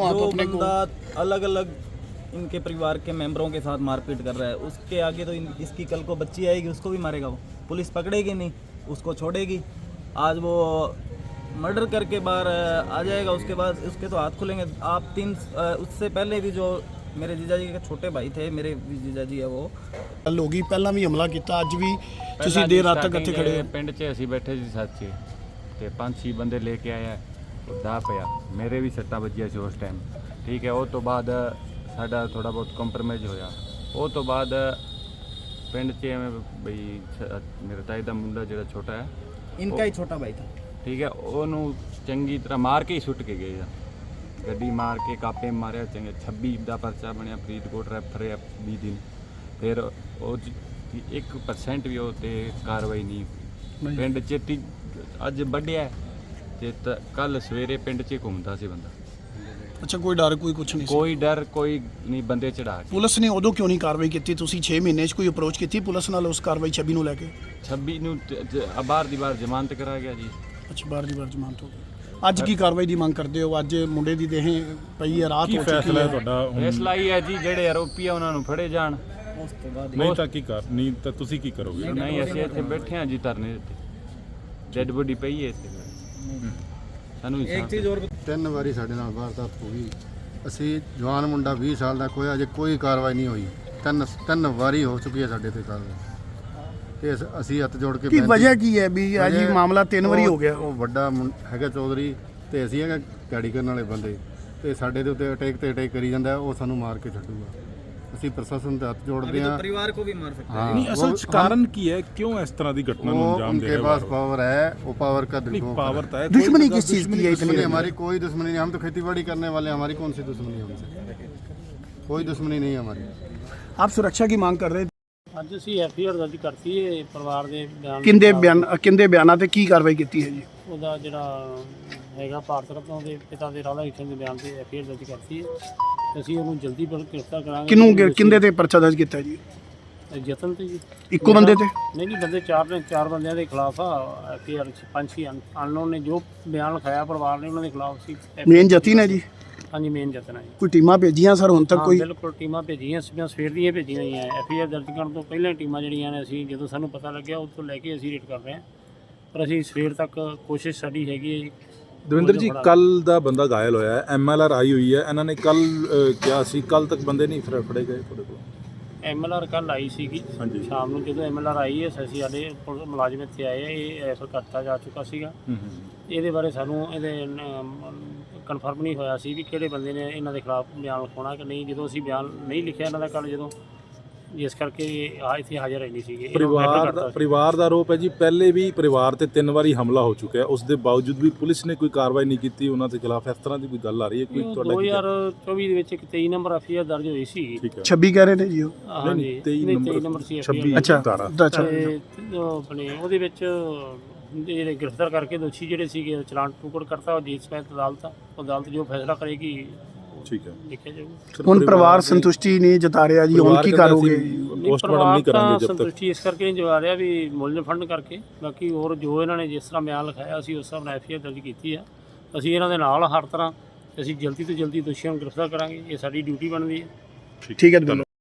आप जो अपने को बंदा अलग अलग इनके परिवार के मेंबरों के साथ मारपीट कर रहा है उसके आगे तो इन, इसकी कल को बच्ची आएगी उसको भी मारेगा वो पुलिस पकड़ेगी नहीं उसको छोड़ेगी आज वो मर्डर करके बाहर अ, आ जाएगा उसके बाद उसके तो हाथ खुलेंगे आप तीन अ, उससे पहले भी जो मेरे जीजा जी के छोटे भाई थे मेरे भी जीजा जी है वो ਗੱਲ ਹੋ ਗਈ ਪਹਿਲਾਂ ਵੀ ਹਮਲਾ ਕੀਤਾ ਅੱਜ ਵੀ ਤੁਸੀਂ ਪਹਿਲਾਂ ਦੇਰ ਜੀ ਰਾਤ ਤੱਕ ਇੱਥੇ starting ਖੜੇ ਹੋ ਪਿੰਡ 'ਚ ਅਸੀਂ ਬੈਠੇ ਸੀ ਸੱਚ ਤੇ ਪੰਜ ਛੇ ਬੰਦੇ ਲੈ ਕੇ ਆਇਆ ਉੱਡਾ ਪਿਆ। ਮੇਰੇ ਵੀ ਸੱਟਾਂ ਵੱਜੀਆਂ ਸੀ ਉਸ ਟਾਈਮ ਠੀਕ ਹੈ ਉਹ ਤੋਂ ਬਾਅਦ ਸਾਡਾ ਥੋੜਾ ਬਹੁਤ ਕੰਪਰਮਾਈਜ਼ ਹੋਇਆ। ਉਹ ਤੋਂ ਬਾਅਦ ਪਿੰਡ 'ਚ ਐਵੇਂ ਬਈ ਮੇਰੇ ਤਾਈ ਦਾ ਮੁੰਡਾ ਜਿਹੜਾ ਛੋਟਾ ਹੈ ਇਨਕਾ ਹੀ ਛੋਟਾ ਭਾਈ ਥਾ ਠੀਕ ਹੈ ਉਹਨੂੰ ਚੰਗੀ ਤਰ੍ਹਾਂ ਮਾਰ ਕੇ ਹੀ ਸੁੱਟ ਕੇ ਗਏ ਆ। ਗੱਡੀ ਮਾਰ ਕੇ ਕਾਪੇ ਮਾਰਿਆ ਚੰਗੇ 26 ਦਾ ਪਰਚਾ ਬਣਿਆ ਫਰੀਦਕੋਟ ਰੈਫਰ ਹੈ 20 ਦਿਨ। ਫਿਰ ਉਹ 1% ਵੀ ਉਹ ਤੇ ਕਾਰਵਾਈ ਨਹੀਂ ਪਿੰਡ 'ਚ ਅੱਜ ਵੱਡਿਆ ਤੇ ਕੱਲ ਸਵੇਰੇ ਪਿੰਡ 'ਚ ਘੁੰਮਦਾ ਸੀ ਬੰਦਾ। ਅੱਛਾ ਕੋਈ ਡਰ ਕੋਈ ਕੁਝ ਨਹੀਂ ਸੀ? ਕੋਈ ਡਰ ਕੋਈ ਨਹੀਂ ਬੰਦੇ ਚੜਾ ਕੇ। ਪੁਲਿਸ ਨੇ ਉਦੋਂ ਕਿਉਂ ਨਹੀਂ ਕਾਰਵਾਈ ਕੀਤੀ? ਤੁਸੀਂ 6 ਮਹੀਨੇ 'ਚ ਕੋਈ ਅਪਰੋਚ ਕੀਤੀ ਪੁਲਿਸ ਨਾਲ ਉਸ ਕਾਰਵਾਈ 26 ਨੂੰ ਲੈ ਕੇ? 26 ਨੂੰ ਜ- ਬਾਹਰ ਦੀ ਬਾਹਰ ਜ਼ਮਾਨਤ ਕਰਾ ਗਿਆ ਜੀ। ਅੱਛਾ ਬਾਰ ਦੀ ਬਾਰ ਜ਼ਮਾਨਤ ਹੋ ਗਈ। ਅੱਜ ਕੀ ਕਾਰਵਾਈ ਦੀ ਮੰਗ ਕਰਦੇ ਹੋ? ਅੱਜ ਮੁੰਡੇ ਦੀ ਦੇਹ ਪਈ ਹੈ ਰਾਤ ਕੀ ਹੋ ਚੁੱਕੀ ਫੈਸਲਾ ਹੈ। ਹੈ ਤੁਹਾਡਾ? ਹੁਣ ਫੈਸਲਾ ਹੀ ਹੈ ਜੀ ਜਿਹੜੇ ਆਰੋਪੀ ਆ ਉਹਨਾਂ ਨੂੰ ਫੜੇ ਜਾਣ। ਉਸ ਤੋਂ बाद ਨਹੀਂ ਤਾਂ ਕੀ ਕਰ ਨਹੀਂ ਤਾਂ ਤੁਸੀਂ ਕੀ ਕਰੋਗੇ? ਨਹੀਂ ਅਸੀਂ ਇੱਥੇ ਬੈਠੇ ਹਾਂ ਜੀ ਧਰਨੇ ਤੇ ਡੈਡ ਬੋਡੀ ਪਈ ਹੈ ਇੱਥੇ। ਤਿੰਨ ਵਾਰੀ ਸਾਡੇ ਨਾਲ ਵਾਰਦਾਤ ਹੋਈ ਅਸੀਂ ਜਵਾਨ ਮੁੰਡਾ 20 ਸਾਲ ਦਾ ਕੋਈ ਅਜੇ ਕੋਈ ਕਾਰਵਾਈ ਨਹੀਂ ਹੋਈ। ਤਿੰਨ ਤਿੰਨ ਵਾਰੀ ਹੋ ਚੁੱਕੀ ਹੈ ਸਾਡੇ ਤੇ ਕਾਰਵਾਈ। ਤੇ ਅਸੀਂ ਹੱਥ ਜੋੜ ਕੇ ਕੀ ਵਜ੍ਹਾ ਕੀ ਹੈ ਵੀ ਅੱਜ ਇਹ ਮਾਮਲਾ ਤਿੰਨ ਵਾਰੀ ਹੋ ਗਿਆ? ਉਹ- ਵੱਡਾ ਹੈਗਾ ਚੌਧਰੀ ਤੇ ਅਸੀਂ ਹੈਗਾ ਕੈਡੀ ਕਰਨ ਵਾਲੇ ਬੰਦੇ। ਤੇ ਸਾਡੇ ਦੇ ਉੱਤੇ ਅਟੈਕ ਤੇ ਅਟੈਕ ਕਰੀ ਜਾਂਦਾ ਉਹ ਸਾਨੂੰ ਮਾਰ ਕੇ ਛੱਡੂਗਾ। ਅਸੀਂ ਪ੍ਰਸ਼ਾਸਨ ਦੇ ਹੱਥ अभी ਜੋੜਦੇ तो ਹਾਂ परिवार को भी मार सकते हैं ਹਾਂ ਨਹੀਂ ਅਸਲ ਉਹ- ਚ ਕਾਰਨ ਕੀ ਹੈ ਕਿਉਂ ਇਸ ਤਰ੍ਹਾਂ ਦੀ घटना ਨੂੰ वो अंजाम दे उनके रहे पास हो पावर है वो पावर का नहीं दुरुपयोग पावर है। तो है दुश्मनी कोई किस चीज की है इतनी दुश्मनी हमारी कोई दुश्मनी नहीं हम तो खेती बाड़ी करने वाले हैं हमारी कौन सी दुश्मनी है हमसे कोई दुश्मनी नहीं है हमारी ਆਪ ਸੁਰੱਖਿਆ ਦੀ ਮੰਗ ਕਰ ਰਹੇ ਅੱਜ ਅਸੀਂ ਐਫ ਆਈ ਆਰ ਦਰਜ ਕਰਤੀ ਹੈ ਪਰਿਵਾਰ ਦੇ ਬਿਆਨ ਕਿੰਦੇ ਮੁਤਾਬਕ ਬਿਆਨ ਕਿੰਦੇ ਬਿਆਨਾਂ ਤੇ ਕੀ ਕਾਰਵਾਈ ਕੀਤੀ ਹੈ ਜੀ ਉਹਦਾ ਜਿਹੜਾ ਹੈਗਾ ਭਾਰਤ ਰਤਨ ਉਹਦੇ ਪਿਤਾ ਦੇ ਰਾਧਾ ਕ੍ਰਿਸ਼ਨ ਦੇ ਬਿਆਨ ਤੇ ਐਫ ਆਈ ਆਰ ਦਰਜ ਕਰਤੀ ਹੈ ਤੇ ਅਸੀਂ ਉਹਨੂੰ ਜਲਦੀ ਕਰਾਂਗੇ। ਕਿਨੂੰ ਕਿੰਦੇ ਤੇ ਪਰਚਾ ਦਰਜ ਕੀਤਾ ਜੀ? ਜਤਨ ਤੇ ਜੀ। ਇੱਕੋ ਬੰਦੇ ਤੇ? ਨਹੀਂ ਨਹੀਂ ਬੰਦੇ ਚਾਰ ਨੇ ਚਾਰ ਬੰਦਿਆਂ ਦੇ ਖਿਲਾਫ ਆ ਐਫ ਆਈ ਆਰ ਪੰਜ ਛੇ ਅਨਨੋਨ ਨੇ ਜੋ ਬਿਆਨ ਲਿਖਾਇਆ ਪਰਿਵਾਰ ਨੇ ਉਹਨਾਂ ਦੇ ਖਿਲਾਫ ਸੀ। ਮੇਨ ਜਤੀ ਨੇ ਜੀ? ਹਾਂਜੀ ਮੇਨ ਜਤਨ ਹੈ ਜੀ। ਕੋਈ ਟੀਮਾਂ ਭੇਜੀਆਂ ਸਰ ਹੁਣ ਤੱਕ ਹਾਂ ਕੋਈ? ਬਿਲਕੁਲ ਟੀਮਾਂ ਭੇਜੀਆਂ ਸੀਗੀਆਂ ਸਵੇਰ ਦੀਆਂ ਭੇਜੀਆਂ ਹੋਈਆਂ ਐਫ ਆਈ ਆਰ ਦਰਜ ਕਰਨ ਤੋਂ ਪਹਿਲਾਂ ਹੀ ਟੀਮਾਂ ਜਿਹੜੀਆਂ ਨੇ ਅਸੀਂ ਜਦੋਂ ਸਾਨੂੰ ਪਤਾ ਲੱਗਿਆ ਉਸ ਤੋਂ ਲੈ ਕੇ ਅਸੀਂ ਰੇਟ ਕਰ ਰਹੇ ਹਾਂ। ਪਰ ਅਸੀਂ ਸਵੇਰ ਤੱਕ ਕੋਸ਼ਿਸ਼ ਸਾਡੀ ਹੈਗੀ ਹੈ ਜੀ। ਦਵਿੰਦਰ ਜੀ ਕੱਲ ਦਾ ਬੰਦਾ ਘਾਇਲ ਹੋਇਆ ਹੈ ਐਮਐਲਆਰ ਆਈ ਹੋਈ ਹੈ। ਇਹਨਾਂ ਨੇ ਕੱਲ ਕਿਹਾ ਸੀ ਕੱਲ ਤੱਕ ਬੰਦੇ ਨਹੀਂ ਫੜ- ਫੜੇ ਗਏ ਤੁਹਾਡੇ ਕੋਲ? ਐਮਐਲਆਰ ਕੱਲ ਆਈ ਸੀਗੀ। ਹਾਂਜੀ। ਸ਼ਾਮ ਨੂੰ ਜਦੋਂ ਐਮਐਲਆਰ ਆਈ ਹੈ ਅਸੀਂ ਸਾਡੇ ਪੁਲਿਸ ਮੁਲਾਜ਼ਮ ਇੱਥੇ ਆਏ ਆ, ਇਹ ਰੈਫਰ ਕਰਤਾ ਜਾ ਚੁੱਕਾ ਸੀਗਾ। ਹੂੰ ਹੂੰ ਇਹਦੇ ਬਾਰੇ ਸਾਨੂੰ ਇਹਦੇ ਕਨਫਰਮ ਨਹੀਂ ਹੋਇਆ ਸੀ ਵੀ ਕਿਹੜੇ ਬੰਦੇ ਨੇ ਇਹਨਾਂ ਦੇ ਖਿਲਾਫ ਬਿਆਨ ਲਿਖਾਉਣਾ ਕਿ ਨਹੀਂ। ਜਦੋਂ ਅਸੀਂ ਬਿਆਨ ਨਹੀਂ ਲਿਖਿਆ ਇਹਨਾਂ ਦਾ ਕੱਲ ਜਦੋਂ ਜਿਸ ਕਰਕੇ ਆ ਇੱਥੇ ਹਾਜ਼ਰ ਨਹੀਂ ਸੀਗੇ refer ਪਰਿਵਾਰ ਕਰਤਾ ਦਾ ਸੀ। ਪਰਿਵਾਰ ਦਾ ਆਰੋਪ ਹੈ ਜੀ ਪਹਿਲੇ ਵੀ ਪਰਿਵਾਰ ਤੇ ਤਿੰਨ ਵਾਰੀ ਹਮਲਾ ਹੋ ਚੁੱਕਿਆ ਹੈ ਉਸ ਦੇ ਬਾਵਜੂਦ ਵੀ ਪੁਲਿਸ ਨੇ ਕੋਈ ਕਾਰਵਾਈ ਨਹੀਂ ਕੀਤੀ ਉਹਨਾਂ ਦੇ ਖਿਲਾਫ ਇਸ ਤਰ੍ਹਾਂ ਦੀ ਕੋਈ ਗੱਲ ਆ ਰਹੀ ਹੈ ਕੋਈ ਤੁਹਾਡਾ ਕੀ ਕਹਿਣਾ? 2024 ਦੇ ਵਿੱਚ ਇੱਕ 23 ਨੰਬਰ ਐਫਆਈਆਰ ਦਰਜ ਹੋਈ ਸੀ ਠੀਕ ਹੈ 26 ਕਹਿ ਰਹੇ ਨੇ ਜੀ ਉਹ ਹਾਂਜੀ ਨਹੀਂ, 23 ਨਹੀਂ, ਨੰਬਰ 23 ਨੰਬਰ ਸੀ 26 FIR ਅੱਛਾ। ਅੱਛਾ ਤੇ ਉਹ ਆਪਣੇ ਉਹਦੇ ਵਿੱਚ ਜਿਹੜੇ ਗ੍ਰਿਫਤਾਰ ਕਰਕੇ ਦੋਸ਼ੀ ਜਿਹੜੇ ਸੀਗੇ ਚਲਾਨ ਟੁਕੜ ਕਰਤਾ ਉਹ ਅਦਾਲਤ ਆ। ਉਹ ਅਦਾਲਤ ਜੋ ਫੈਸਲਾ ਕਰੇਗੀ ਠੀਕ ਹੈ। ਦੇਖਿਆ ਜਾਊਗਾ। ਸਰ, ਹੁਣ ਪਰਿਵਾਰ ਸੰਤੁਸ਼ਟੀ ਨਹੀਂ ਜਤਾ ਰਿਹਾ ਜੀ ਹੁਣ ਕੀ ਕਰੋਗੇ? ਪੋਸਟਮਾਰਟਮ ਨਹੀਂ ਕਰਾਂਗੇ ਜਦ ਤੱਕ। ਸੰਤੁਸ਼ਟੀ ਇਸ ਕਰਕੇ ਨਹੀਂ ਜਵਾ ਰਿਹਾ ਵੀ ਮੁਲਜ਼ਮ ਫੰਡ ਕਰਕੇ। ਬਾਕੀ ਹੋਰ ਜੋ ਇਹਨਾਂ ਨੇ ਜਿਸ ਤਰ੍ਹਾਂ ਬਿਆਨ ਲਿਖਾਇਆ ਅਸੀਂ ਉਸ ਹਿਸਾਬ ਨਾਲ ਐਫਆਈਆਰ ਦਰਜ ਕੀਤੀ ਆ। ਅਸੀਂ ਇਹਨਾਂ ਦੇ ਨਾਲ ਹਰ ਤਰ੍ਹਾਂ ਅਸੀਂ ਜਲਦੀ ਤੋਂ ਜਲਦੀ ਦੋਸ਼ੀਆਂ ਨੂੰ ਗ੍ਰਿਫਤਾਰ ਕਰਾਂਗੇ ਇਹ ਸਾਡੀ ਡਿਊਟੀ ਬਣਦੀ ਹੈ। ਠੀਕ ਹੈ ਜੀ।